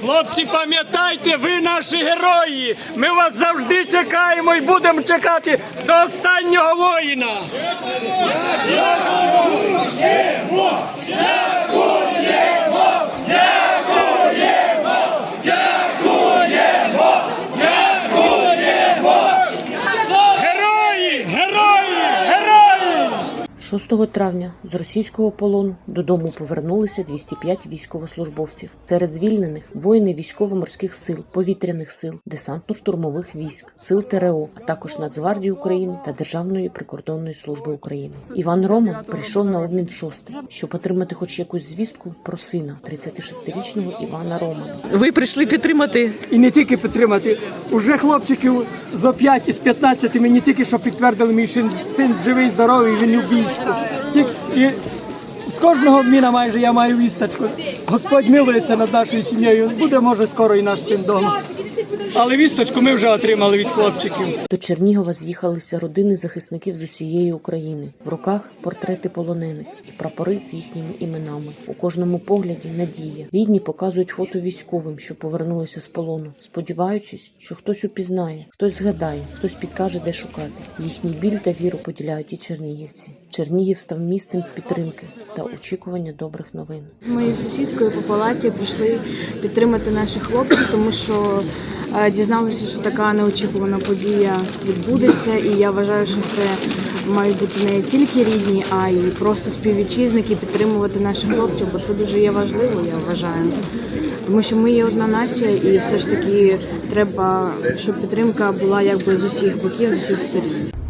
Хлопці, пам'ятайте, ви наші герої. Ми вас завжди чекаємо і будемо чекати до останнього воїна. Герої! Герої! Герої! 6 травня з російського полону додому повернулися 205 військовослужбовців. Серед звільнених воїни військово-морських сил, повітряних сил, десантно-штурмових військ, сил ТРО, а також Нацгвардії України та Державної прикордонної служби України. Іван Роман прийшов на обмін в шостий, щоб отримати хоч якусь звістку про сина 36-річного Івана Романа. Ви прийшли підтримати І не тільки підтримати. Уже хлопчиків зо 5 із 15 мені тільки що підтвердили, мій син, син живий, здоровий, він у війську. Тільки, і з кожного обміна майже я маю вісточку. Господь милується над нашою сім'єю. Буде, може, скоро і наш син вдома. Але вісточку ми вже отримали від хлопчиків. До Чернігова з'їхалися родини захисників з усієї України. В руках портрети полонених і прапори з їхніми іменами. У кожному погляді надія. Рідні показують фото військовим, що повернулися з полону, сподіваючись, що хтось упізнає, хтось згадає, хтось підкаже, де шукати. Їхній біль та віру поділяють і чернігівці. Чернігів став місцем підтримки та очікування добрих новин. З моєю сусідкою по палаці прийшли підтримати наших хлопців, тому що е, дізналися, що така неочікувана подія відбудеться. І я вважаю, що це мають бути не тільки рідні, а й просто співвітчизники підтримувати наших хлопців, бо це дуже є важливо, я вважаю. Тому що ми є одна нація, і все ж таки треба, щоб підтримка була якби з усіх боків, з усіх сторін.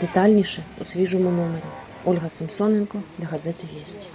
Детальніше у свіжому номері. Ольга Самсоненко для газети Вєсті.